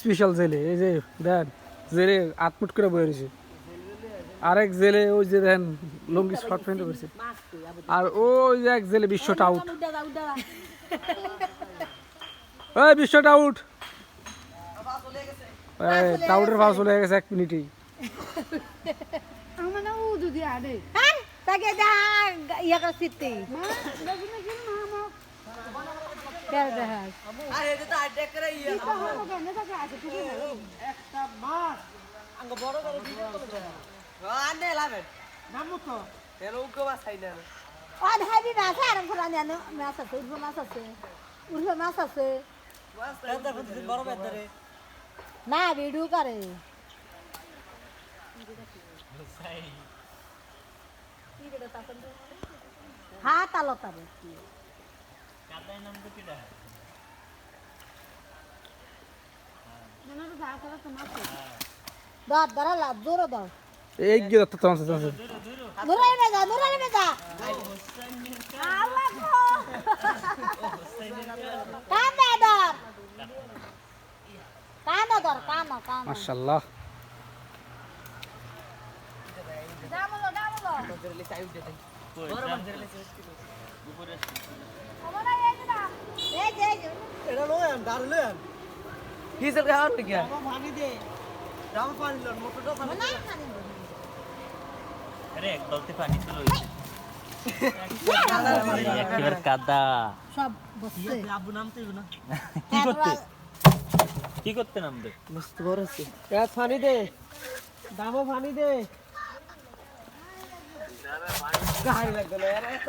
Special জেলে এই যে দেন জেলে আটমুট করে বয়ে রয়েছে। আরেক জেলে ওই যে দেন লঙ্গি শর্ট প্যান্ট পরেছে। আর ওই যে এক জেলে বিশ্বটা আউট। ওই বিশ্বটা আউট। টাউটের ভাও চলে গেছে এক মিনিটেই। আমার না ও যদি আরে। তাকে ইয়া করে মা দেখুন কি মা মা দেখ দেখ আরে এটা তো আইটেক করে ইয়া কি তো হবে না তাকে আছে ঠিক আছে একটা মাছ আঙ্গ বড় করে দিতে তো আনে লাভেন নামু তো এর উকো মাছ খাই না ও ধাবি মাছ আরাম করে জানো মাছ আছে উর্ফ মাছ আছে উর্ফ মাছ আছে মাছ এটা কিন্তু বড় বেদরে না ভিডিও করে হাত আলো তারে মনে তো যা করে তো মাছ দর দর লা দূর দর এই গিয়ে তো তোমার সাথে আছে দূরে নে যা দূরে নে যা আল্লাহ গো কান্দা দর কান্দা দর কান্দা কান্দা মাশাল্লাহ দামলো দামলো জেরলি চাই উঠে দেন বড় মাছ হিসেল খাওয়ার পানি দে। রাম পানি লন মোটরটা পানি না খানি আরে এক বালতি পানি ছিল একেবারে কাদা। সব বসছে। আব্বু নামতে না। কি করতে? কি করতে নামবে? মস্ত বড় আছে। এ পানি দে। দামও পানি দে। গাড়ি লাগবে না এত